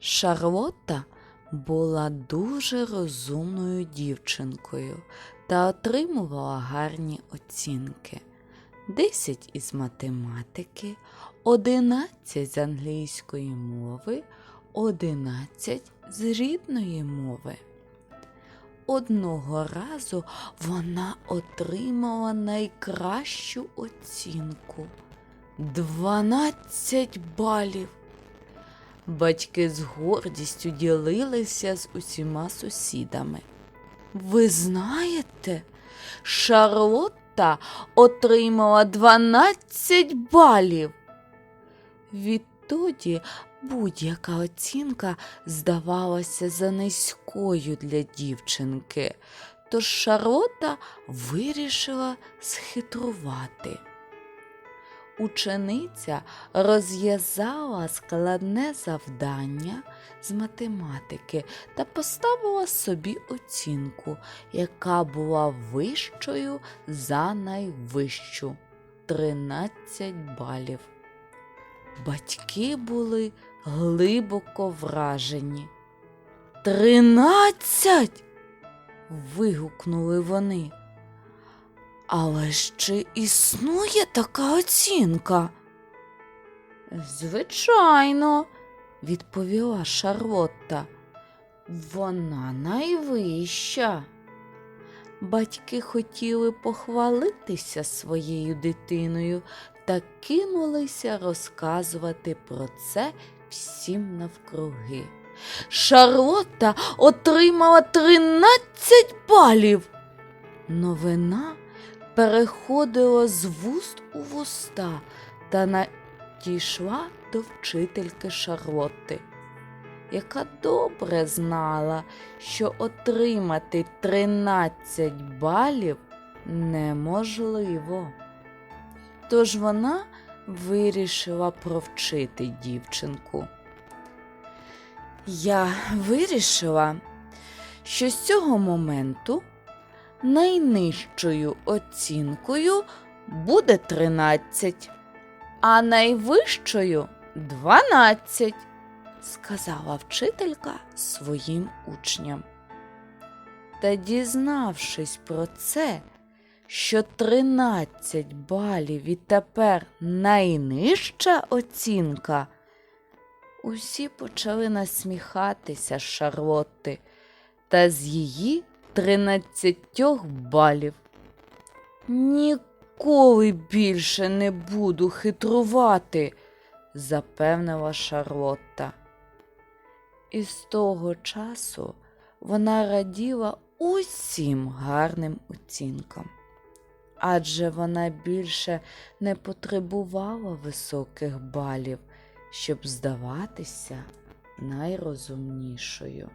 Шарлотта була дуже розумною дівчинкою та отримувала гарні оцінки. 10 із математики, 11 з англійської мови, 11 з рідної мови. Одного разу вона отримала найкращу оцінку 12 балів. Батьки з гордістю ділилися з усіма сусідами. Ви знаєте, Шарлотта отримала 12 балів. Відтоді будь-яка оцінка здавалася за низькою для дівчинки, тож Шарлотта вирішила схитрувати. Учениця розв'язала складне завдання з математики та поставила собі оцінку, яка була вищою за найвищу 13 балів. Батьки були глибоко вражені. Тринадцять. вигукнули вони. Але чи існує така оцінка? Звичайно, відповіла Шарлотта. Вона найвища. Батьки хотіли похвалитися своєю дитиною та кинулися розказувати про це всім навкруги. Шарлотта отримала 13 балів. Новина переходила з вуст у вуста та надійшла до вчительки Шарлотти, яка добре знала, що отримати 13 балів неможливо. Тож вона вирішила провчити дівчинку. Я вирішила, що з цього моменту найнижчою оцінкою буде 13, а найвищою 12, сказала вчителька своїм учням. Та дізнавшись про це, що 13 балів відтепер найнижча оцінка, усі почали насміхатися Шарлотти та з її 13 балів. Ніколи більше не буду хитрувати, запевнила Шарлотта. І з того часу вона раділа усім гарним оцінкам, адже вона більше не потребувала високих балів, щоб здаватися найрозумнішою.